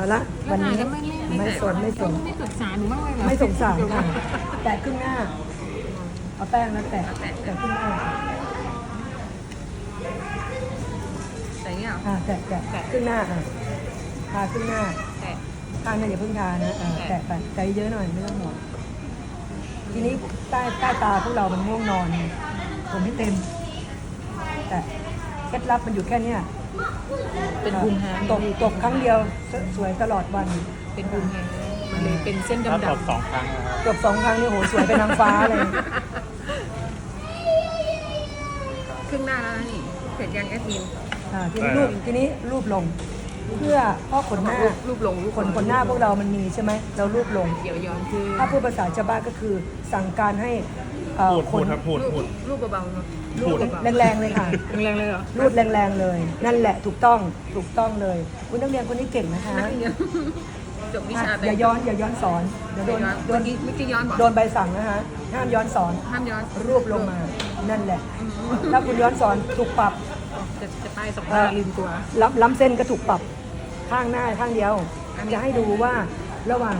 เอาละแล้ววันถ่ายนี้แล้วไม่ไม่ไม่สนไม่สนไม่สงสารหนูบ้างเลยเหรอไม่สงสารค่ะแตะครึ่งหน้าเอาแป้งแล้วแตะแตะครึ่งหน้าแต่เนี่ยเหรออ่าแตะแตะแตะครึ่งหน้าอะทาครึ่งหน้าแต่ข้างหน้าอย่าเพิ่งทานะเออแตะไปใจเยอะหน่อยไม่ต้องห่วงทีนี้ใต้ใต้ตาพวกเรามันง่วงนอนผมไม่เต็ม แต่เคล็ดลับมันอยู่แค่เนี้ย เป็นภูมิแพ้ตกตกครั้งเดียวสสวยตลอดวันเป็นภูมิแพ้มันเลยเป็นเส้นถ้าดำตบสองครั้งนะครับเกือบสองครั้งนี่โหสวยเป็นนางฟ้าเลย ๆครึ่งหน้าแล้วนะนี่เสร็จยังแอดมินอ่าทีนี้รูปทีนี้รูปลง เพื่อเพ่อขนหน้ารูปลงรูปขนขนหน้าพวกเรามันมีใช่ไหมเรารูปลง เดี๋ยวย้อนคือถ้าพูดภาษาชาวบ้านก็คือสั่งการให้ เอ่อพูดขพูดนครับพูดรูปพูด รูปเบาๆเนาะรูดแรงๆเลยค่ะแรงๆเลยเหรอรูดแรงๆเลย นั่นแหละถูกต้องถูกต้องเลยคุณนักเรียนคนนี้เก่งนะคะนักเรียนจบวิชาอย่าย้อนอย่าย้อนสอนเดี๋ยวโดโดนนโดเมื่อนกี้เมื่อกี้ย้อนบอกโดนใบสั่งนะคะห้ามย้อนสอนห้ามย้อนรูปลงมานั่นแหละถ้าคุณย้อนสอนถูกปรับ จะจะป้ายสองหน้าลืมตัว ล้ำล้ำเส้นก็ถูกปรับข้างหน้าข้างเดียวอันนี้ จะให้ดูว่าระหว่าง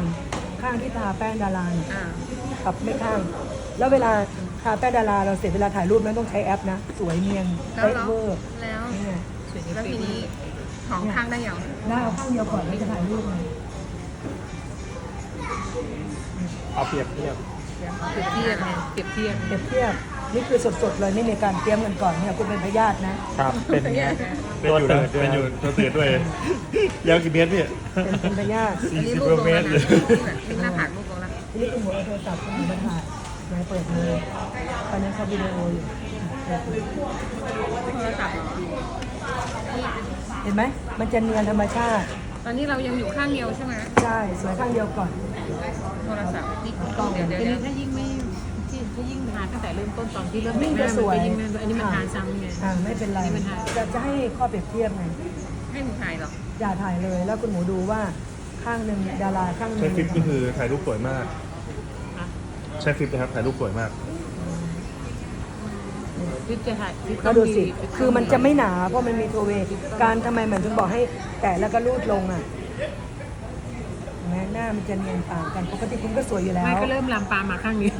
ข้างที่ทาแป้งดาราเนี่ยอ่า กับไม่ข้าง แล้วเวลาทาแป้งดาราเราเสร็จเวลาถ่ายรูปนั้นต้องใช้แอปนะ สวยเนียนแล้วเป๊ะแล้วเวอร์แล้วนี่ไงแล้วทีนี้ของข้างได้ยังหน้าเอาข้างเดียวก่อนไม่จะถ่ายรูปไงเอาเปรียบเทียบเปรียบเทียบไงเปรียบเทียบเปรียบเทียบนี่คือสดๆเลยไม่มีการเตรียมกันก่อนเนี่ยคุณเป็นพยาธินะครับ เป็นไงเป็นอยู่นะเป็นอยู่ตัวตื่นด้วยยาวกี่เมตรพี่เป็นเป็นพยาธิอันนี้40รูปลงแล้วกว่าเมตรนะเลยนี่หน้าผากรูปลงแล้วทีนี้คุณหมอเอาโทรศัพท์คุณหมอมาถ่าย ไหนเปิดเลยตอนนี้เขาวิดีโออยู่โทรศัพท์เห็นไหม มันจะเนียนธรรมชาติ ตอนนี้เรายังอยู่ข้างเดียวใช่ไหมใช่สวยข้างเดียวก่อน โทรศัพท์นี่เดี๋ยวเดี๋ยวเดี๋ยว ถ้ายิ่งไม่ที่ถ้ายิ่งทานตั้งแต่เริ่มต้นตอนที่เริ่มแต่งหน้ามันก็ยิ่งอันนี้มันทานซ้ำไง อ่าไม่เป็นไร นี่มันถ่าย จะจะให้ข้อเปรียบเทียบไง ให้หนูถ่ายหรอ อย่าถ่ายเลย แล้วคุณหมูดูว่าข้างหนึ่งดาราข้างหนึ่ใช้งฟิปก็คือถ่ายรูปสวยมากฮะ ใช้ฟิปนะครับถ่ายรูปสวยมาก ฟิตจะถ่ายฟิตก็ดูสิคือมันจะไม่หนาเพราะมันมีตัวเวย์การทำไมเหมือนถึงบอกให้แตะแล้วก็รูดลงอะเห็นไหมหน้ามันจะเนียนต่างกันปกติคุณก็สวยอยู่แล้ว ไม่ก็เริ่มลามปามมาข้างนี้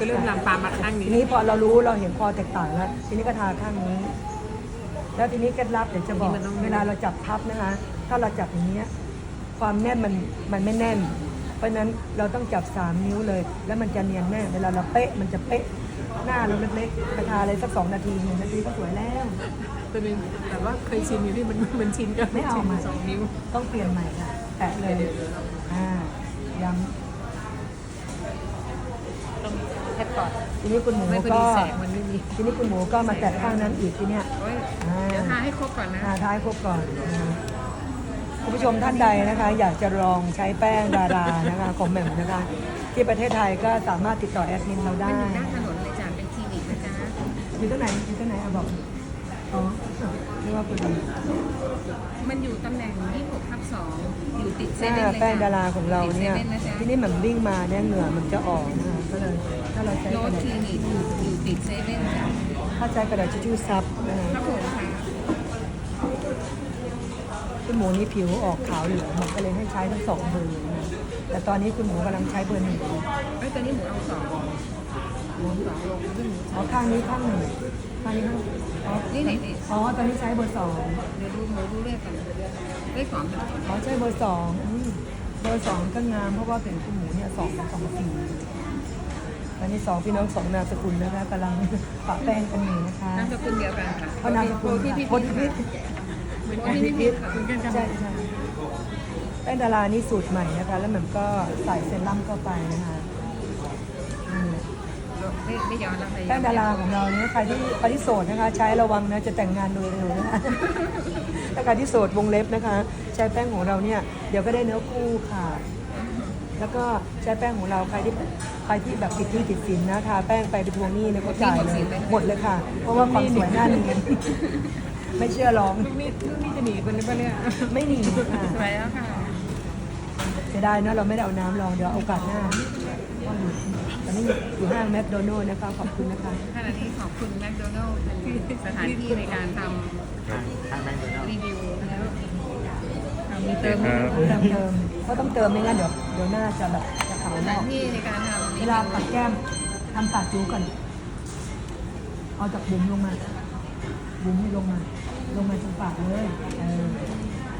ก็เริ่มลามปามมาข้างทีนี้นี้พอเรารู้เราเห็นคอแตกต่างแล้วทีนี้ก็ทาข้างนี้ แล้วทีนี้เคล็ดลับเดี๋ยวจะบอกเวลาเราจับพับนะคะ ถ้าเราจับอย่างเนี้ยความแน่นมันมันไม่แน่น เพราะฉะนั้นเราต้องจับสามนิ้วเลย แล้วมันจะเนียนแน่เวลาเราเป๊ะมันจะเป๊ะหน้าเราเล็กๆไปทาอะไรสักสองนาทีหนึ่งนาทีก็สวยแล้วตัวนึงแต่ว่าเคยชินอยู่ที่มันมันชินกับไม่เอาชินใหม่สองนิ้วต้องเปลี่ยนใหม่ค่ะแตะเลยอ่าย้ต้องแค่ก่อนำทีนี้คุณหมูไม่พอก็ดีแสงมันไม่มีทีนี้คุณหมูก็มาแตะข้างนั้นอีกทีเนี้ยโอ้ยอ่าเดี๋ยวทาให้ครบก่อนนะทาท้ายครบก่อนนะ คะคุณผู้ชมท่านใดนะคะ อยากจะลองใช้แป้งดารานะคะของแหม่มนะคะ ที่ประเทศไทยก็สามารถติดต่อแอดมินเรามัได้นอยู่หน้าถนนเลยจ้ะเป็นคลินิกนะจ๊ะอยู่ที่ไหนอยู่ที่ไหนเอาบอกอ๋อเรียกว่าพอดีมันอยู่ตำแหน่ง26ทับ2อยู่ติดเซถ้าเว่นเลยจ้ะแป้งดาราของเราเนี่ยติดซว่ะจ๊ะที่นี่เหมือนวิ่งมาเนี่ยเหงื่อมันจะออกนะคะก็เลยถ้าเราใช้โนกระตดาษคลินิกอยู่อยู่ติดเซเว่นจ้ะถ้าใช้กระดาษทิชชู่ซับนะคะ ครับผมค่ะ คุณหมูนี่ผิวออกขาวเหลืองมันก็เลยให้ใช้ทั้งสองเบอร์นะแต่ตอนนี้คุณหมูกำลังใช้เบอร์หนึ่งอยู่เอ้ยตอนนี้หมูเอาสองหมูสองลงขึ้นอ๋อข้างนี้ข้างหนึ่งข้างนี้ข้างอ๋อนี่นี่นี่อ๋อตอนนี้ใช้เบอร์สองเดี๋ยวดูหมูดูเลขกันเลขสองค่ะอ๋อใช่เบอร์สองอืมเบอร์สองก็งามเพราะว่าเป็นคุณหมูเนี่ยสองสองสีตอนนี้สองพี่น้องสองนามสกุลนะคะกำลังปะแป้งกันอยู่นะคะนามสกุลเดียวกันค่ะเพราะนามสกุลพี่พี่พธิพิพี่ เหมือนกันพี่พี่ค่ะเหมือนกันใช่ใช่แป้งดารานี่สูตรใหม่นะคะ แล้วมันก็ใส่เซรั่มเข้าไปนะคะนี่ไม่ไม่ย้อนแล้วแป้งดาราของเราเนี่ยใครที่ใครที่โสดนะคะ ใช้ระวังนะจะแต่งงานโดยเร็วนะคะถ้าใครที่โสดวงเล็บนะคะ ใช้แป้งของเราเนี่ยเดี๋ยวก็ได้เนื้อคู่ค่ะ แล้วก็ใช้แป้งของเราใครที่ใครที่แบบติดที่ติดสินนะทาแป้งไปไปทวงหนี้เนี่ยก็จ่ายเลยหมดเลยค่ะ เพราะว่าความสวยหน้าเนียน ไม่เชื่อลอง ลูกนี่ลูกนี่จะหนีไปหรือเปล่าเนี่ยไม่หนีค่ะสวยแล้วค่ะเสียดายนะเราไม่ได้เอาน้ำลองเดี๋ยวเอาโอกาสหน้าตอนนี้อยู่ห้างแมคโดนัลล์นะคะขอบคุณนะคะ ขณะนี้ขอบคุณแมคโดนัลล์สถานที่ในการทข้างแม่งเลยนะำรีวิวแล้วทำมีเติมครับเติมเติมเพราะต้องเติมไม่งั้นเดี๋ยวเดี๋ยวหน้าจะแบบจะขาวนสอถากนที่ในการทำเวลาปัดแก้มทำปากจูก่อน เอาจากบุ๋มลงมา บุ๋มให้ลงมา ลงมาตรงปากเลย เออ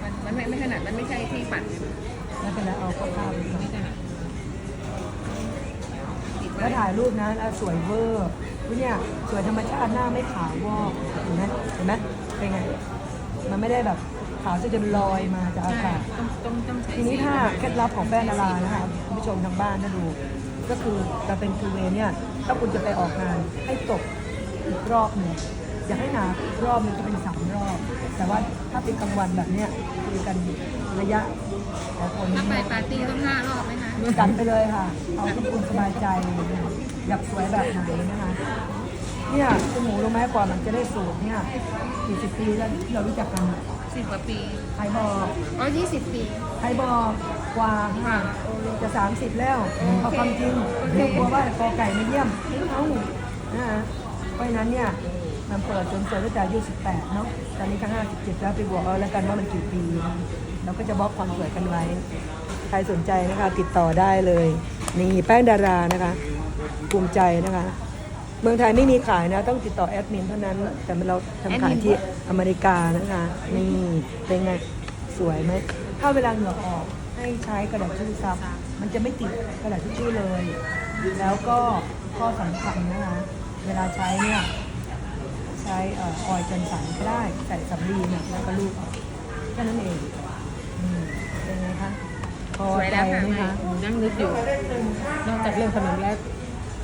มันมันไม่ไม่ขนาดมันไม่ใช่ที่ปัดแล้วเป็นไรเอาข้าวๆไปก่อนไม่ขนาดติดแล้วไว้ถ่ายรูปนะแล้วสวยเวอร์เนี่ยสวยธรรมชาติหน้าไม่ขาววอกเห็นไหมเห็นไหมเป็นไง มันไม่ได้แบบขาวจะจนลอยมาจากอาใช่กาศ ต้องต้องต้องใช้ทีนี้ถ้าเคล็ดลับของแป้งดารานะคะคุณผู้ชมทางบ้านถ้าดู ก็คือจะเป็นคูเวเนี่ยถ้าคุณจะไปออกงานให้ตก อีกรอบหนึ่งอยากให้หนาอีกรอบหนึงจะเป็นสามรอบ แต่ว่าถ้าเป็นกลางวันแบบเนี้ยคุยกันระยะแต่คนถ้าไปปาร์ตี้ต้องห้ารอบไหมคะจัดไปเลยค่ะ เอาที่คุณสบายใจอยากสวยแบบไหนนะคะเนี่ยคุณหมูรู้ไหมกว่ามันจะได้สูตรเนี่ยกี่สิบปีแล้วที่เรารู้จักกันอะสิบกว่าปีใครบอกอ๋อยี่สิบปีใครบอกกว่าค่ะจะ30แล้วเอาความจริงเรียกว่าว่ากอไก่มาเยี่ยมเอ้านะคะ เพราะฉะนั้นเนี่ยมันเปิดจนเสร็จตั้งแต่อายุ18 เนาะ ตอนนี้ก็57 แล้วไปบวกเอาแล้วกันว่ามันกี่ปี เราก็จะบล็อกความสวยกันไว้ ใครสนใจนะคะติดต่อได้เลย นี่แป้งดารานะคะ ภูมิใจนะคะ เมืองไทยไม่มีขายนะ ต้องติดต่อแอดมินเท่านั้น แต่เราทำขายที่อเมริกานะคะ นี่เป็นไง สวยไหม ถ้าเวลาเหงื่อออกให้ใช้กระดาษทิชชู่ซับ มันจะไม่ติดกระดาษทิชชู่เลย แล้วก็ข้อสำคัญนะคะ เวลาใช้เนี่ยใช้เอออยล์จันสันก็ได้ใส่สำลีเนี่ยแล้วก็ลูบออกแค่นั้นเองอืมเป็นไงคะพอสวยใจแล้วค่ะไหมคะหนูนั่งนึกอยู่ นอกจากเรื่องขนมแล้ว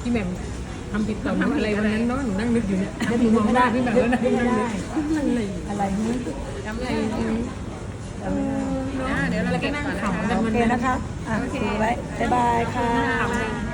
พี่แหม่มทำผิดทำอะไรวันนั้นเนาะหนูนั่งนึกอยู่เนี่ยนึกหนูมองหน้าไม่พี่แหม่มได้แล้วนะนึกไม่ได้อะไรอะไรนี่ทำอะไรอ่าเดี๋ยวเราเก็บก่อนนะคะโอเคนะคะอะถือไว้บ๊ายบายค่ะ